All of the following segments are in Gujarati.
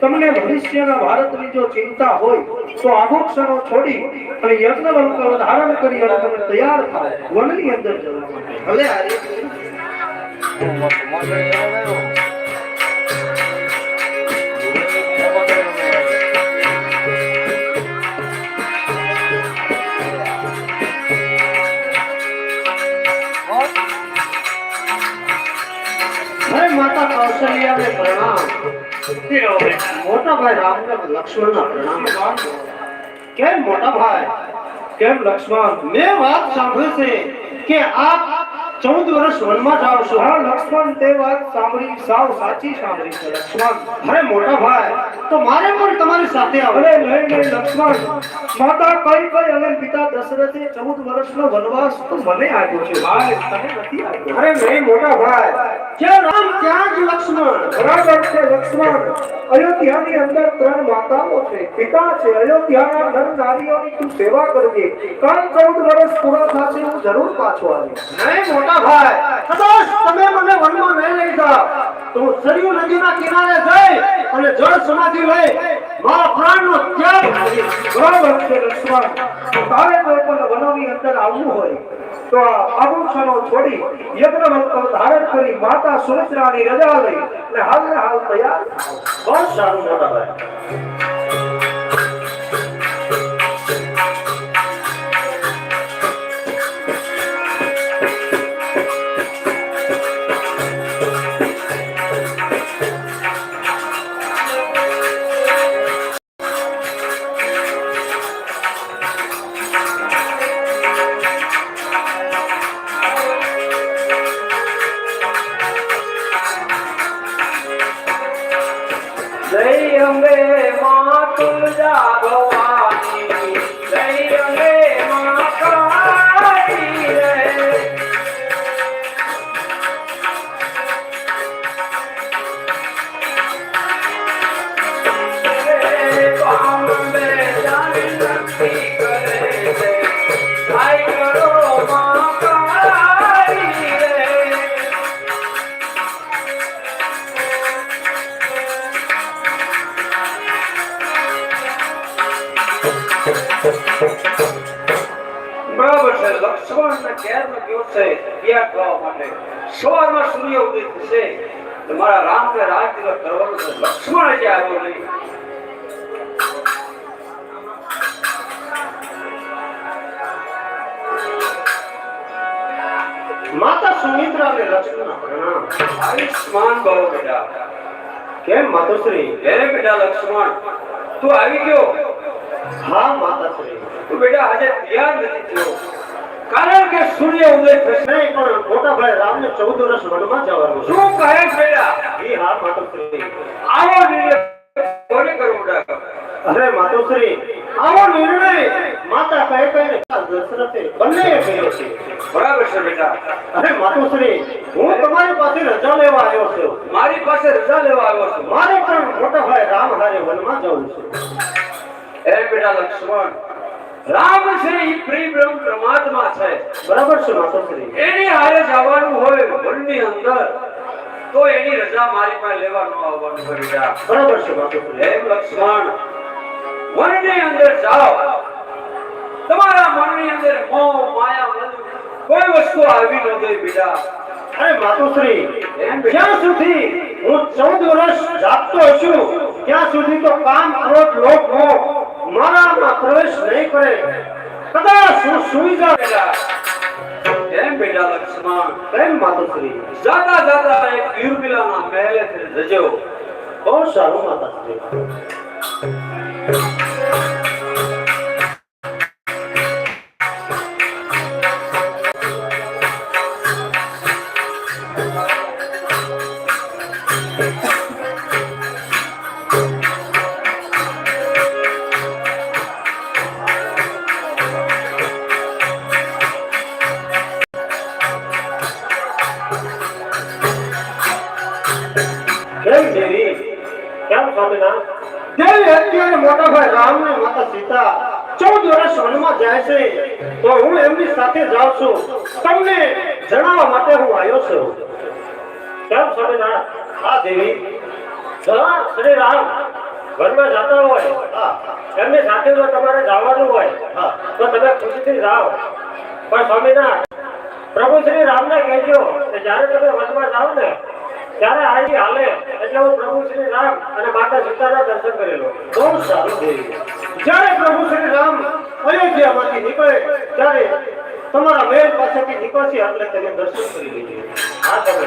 તમને ભવિષ્યના ભારતની જો ચિંતા હોય, તો આભૂષણો છોડી અને યજ્ઞ વંકલ ધારણ કરી અને તમે તૈયાર થાઓ વનની અંદર ભલે માતા કૌશલ્યાને પ્રણામ. મોટા ભાઈ રામને લક્ષ્મણના પ્રણામ કેમ મોટા ભાઈ, કેમ લક્ષ્મણ? મેં વાત સાંભળી છે કે આપ ચૌદ વર્ષ વનમાં જાવ છો. હા લક્ષ્મણ તે વાત સાંભળી સાવ સાચી સાંભળી છે લક્ષ્મણ. અરે મોટા ભાઈ તો મારે પણ તમારી સાથે આવે. અરે નહીં નહીં લક્ષ્મણ. માતા કઈ કઈ અને પિતા દશરથે ચૌદ વર્ષનો વનવાસ તો મને આપ્યો છે. ભાઈ તને નથી આપ્યો. અરે નહીં મોટા ભાઈ. જ્યાં રામ ક્યાં જ લક્ષ્મણ? બરાબર છે લક્ષ્મણ. અયોધ્યાની અંદર ત્રણ માતાઓ છે. પિતા છે અયોધ્યાના નર નારીઓની તું સેવા કરજે કારણ ચૌદ વર્ષ પૂરા થશે. જરૂર પાછો નહીં મોટા ભાઈ. કદાચ તમે મને વનમાં નહીં લઈ જાઓ. તો હું સરયુ નદીના કિનારે જઈ અને જળ સમાધિ લઈ મારા પ્રાણનો ત્યાગ. બરાબર છે લક્ષ્મણ તારે કોઈ પણ વનોની અંદર આવવું હોય તો આ આભૂષણો છોડી યજ્ઞ મંત્ર ધારણ કરી માતા સુમિત્રાની રજા લઈ અને હાલ ને હાલ તૈયાર. બહુ સારું મોટા ભાઈ. બરાબર છે લક્ષ્મણ ને ઘેર નો દિવસ છે યાદ કરવા માટે સવારમાં સૂર્ય ઉદય થશે તો મારા રામ ને રાજ દિવસ કરવાનો છે લક્ષ્મણ હજી આવ્યો નહીં માતા સુમિત્રા અને લક્ષ્મણ પ્રણામ આયુષ્માન ભવ બેટા કેમ માતુશ્રી હે બેટા લક્ષ્મણ તું આવી ગયો હા માતાશ્રી તું બેટા આજે તૈયાર નથી થયો કારણ કે સૂર્ય ઉદય થશે. નહીં પણ મોટા ભાઈ રામને ચૌદ વર્ષ વનમાં જવાનું શું કહે છે બેટા હા માતુશ્રી. આવો નિર્ણય કોને બેટા અરે માતુશ્રી. આવો નિર્ણય. માતા કહે કહે દશરથે બંને કર્યો છે. બરાબર છે બેટા. અરે માતુશ્રી હું તમારી પાસે રજા લેવા આવ્યો છું. મારી પાસે રજા લેવા આવ્યો છું. મારે પણ મોટા ભાઈ રામ હારે વનમાં જવું છે. એ બેટા લક્ષ્મણ રામ શ્રી ઈ બ્રહ્મ પરમાત્મા છે. બરાબર છે માતુશ્રી એની હારે જવાનું હોય વનની અંદર તો એની રજા મારી પાસે લેવા આવવાનું કરી જા. બરાબર છે માતુશ્રી હે લક્ષ્મણ વનની અંદર જાઓ. તમારા મનની અંદર મોહ માયા કોઈ વસ્તુ આવી ન ગઈ બીજા. અરે માતુશ્રી એમ જ્યાં સુધી હું ચૌદ વર્ષ જાગતો છું ત્યાં સુધી તો કામ ક્રોધ લોભ મોહ મારામાં પ્રવેશ નહીં કરે. કદાચ હું સુઈ જાઉં. બેટા એમ બેટા લક્ષ્મણ, પ્રેમ માતુશ્રી જાતા જાતા એક વીરબિલાના મહેલેથી જજો. બહુ સારું માતાશ્રી રામ ને માતા સીતા ચૌદ વર્ષ વનમાં જાય છે. તો હું એમની સાથે જાઉં છું. તમને જણાવવા માટે હું આવ્યો છું. કેમ સ્વામિનારાયણ હા દેવી શ્રી રામ ઘરમાં જતા હોય એમની સાથે જો તમારે જવાનું હોય તો તમે ખુશીથી જાઓ. પણ સ્વામિનારાયણ, પ્રભુ શ્રી રામને કહેજો કે જ્યારે તમે વનમાં જાઓ ને ત્યારે આવી હાલે. એટલે હું પ્રભુ શ્રી રામ અને માતા સીતાના દર્શન કરેલો. બહુ સારું થયું જ્યારે પ્રભુ શ્રી રામ અયોધ્યામાંથી નીકળે, ત્યારે તમારા મેલ પાસેથી નીકળશે એટલે તેને દર્શન કરી દીધું હા, તમે.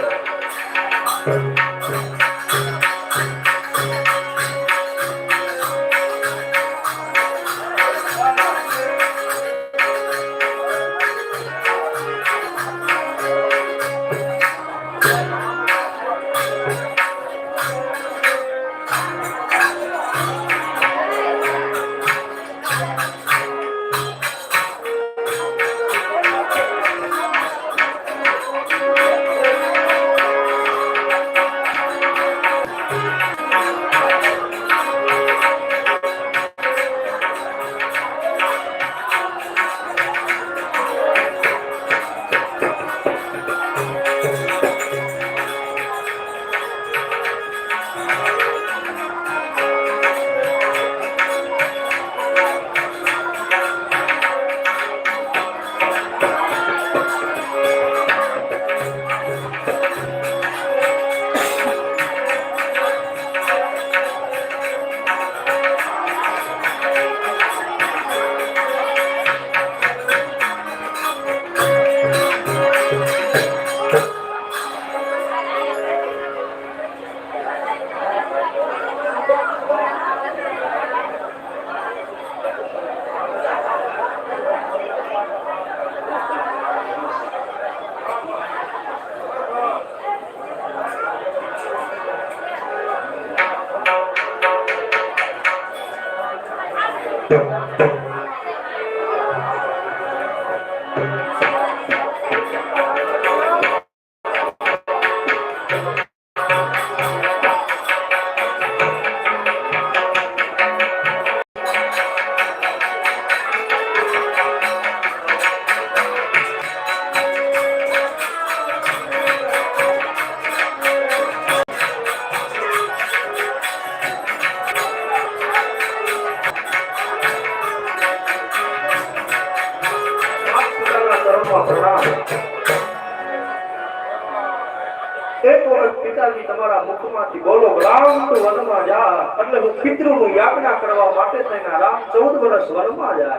તમારા મુખમાંથી બોલો રામ તો વનમાં જા. એટલે હું પિતૃનું યાજ્ઞા કરવા માટે તેના રામ ચૌદ વર્ષ વનમાં જા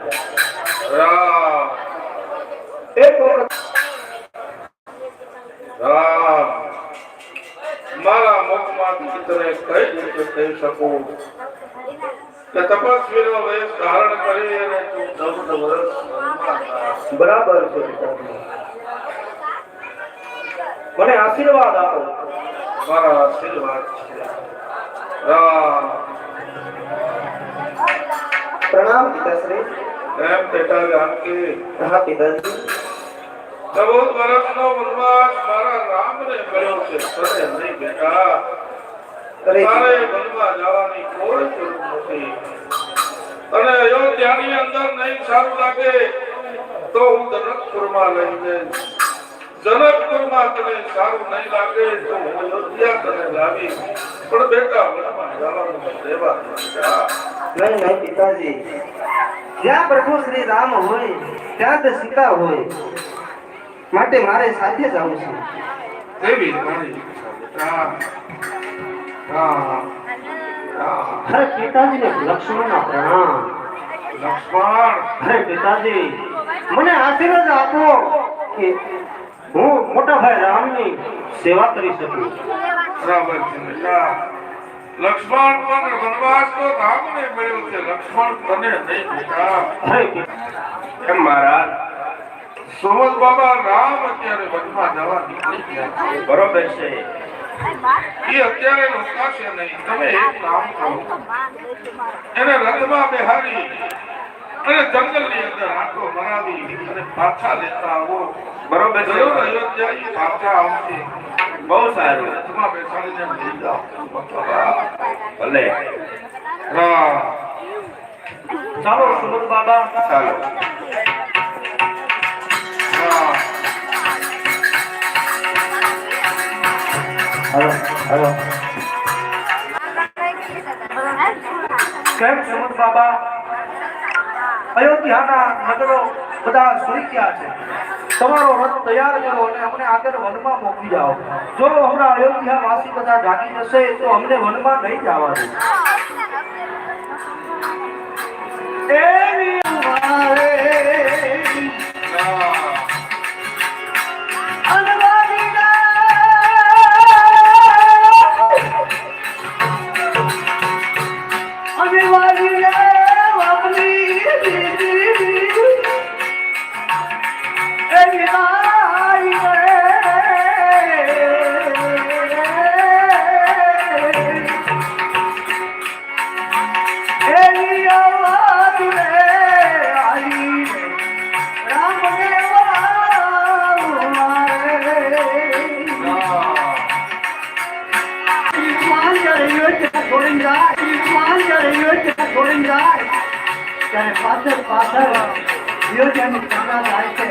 રામ. એક વખત રામ. મારા મુખમાંથી તને કઈ રીતે કહી શકું? કે તપસ્વીનો વેશ ધારણ કરી અને તું ચૌદ વર્ષ બરાબર છે મને આશીર્વાદ આપો મારા આશીર્વાદ છે રામ પ્રણામ પિતાશ્રી એમ બેટા જાનકી હા પિતાજી ચૌદ વર્ષનો વનવાસ મારા રામને મળ્યો છે તને નહીં બેટા તારે વનમાં જવાની કોઈ જરૂર નથી અને અયોધ્યાની અંદર નહીં સારું લાગે તો હું જનકપુરમાં લઈ જઈશ જનકપુરમાં તને સારું નહીં લાગે તો હું અયોધ્યા તને લાવી પણ બેટા વનમાં જવાનું દેવા નહીં નહીં પિતાજી. જ્યાં પ્રભુ શ્રી રામ હોય ત્યાં તે સીતા હોય. માટે મારે સાથે જ આવું છે. દેવી મારી હરે પિતાજી ને લક્ષ્મણ ના પ્રણામ લક્ષ્મણ. અરે પિતાજી મને આશીર્વાદ આપો કે હું મોટા ભાઈ રામની સેવા કરી શકું. બરાબર છે લક્ષ્મણ પણ વનવાસ તો રામને મળ્યો છે. લક્ષ્મણ તને નહીં બેટા. એમ મહારાજ સોમલ બાબા રામ અત્યારે વનમાં જવા નીકળી ગયા છે. બરોબર છે. એ અત્યારે રોકાશે નહીં. તમે એક કામ કરો. એને રથમાં બેહાડી અને જંગલની અંદર આટો મરાવી અને પાછા લેતા આવો બરોબર જરૂર અયોધ્યા ઈ પાછા આવશે બહુ સારું રથમાં બેસાડીને લઈ જાઓ ભલે હા ચાલો સુમન બાબા ચાલો હા હાલો હાલો કેમ સુમંત બાબા અયોધ્યાના નગરો બધા સુઈ ગયા છે. તમારો રથ તૈયાર કરો અને અમને આગળ વનમાં મોકલી જાઓ. જો હમણાં અયોધ્યા વાસી બધા જાગી જશે, તો અમને વનમાં નહીં જવા દે એવી મારે પાછળ પાછળ યોગ્યની કન્યા જાય છે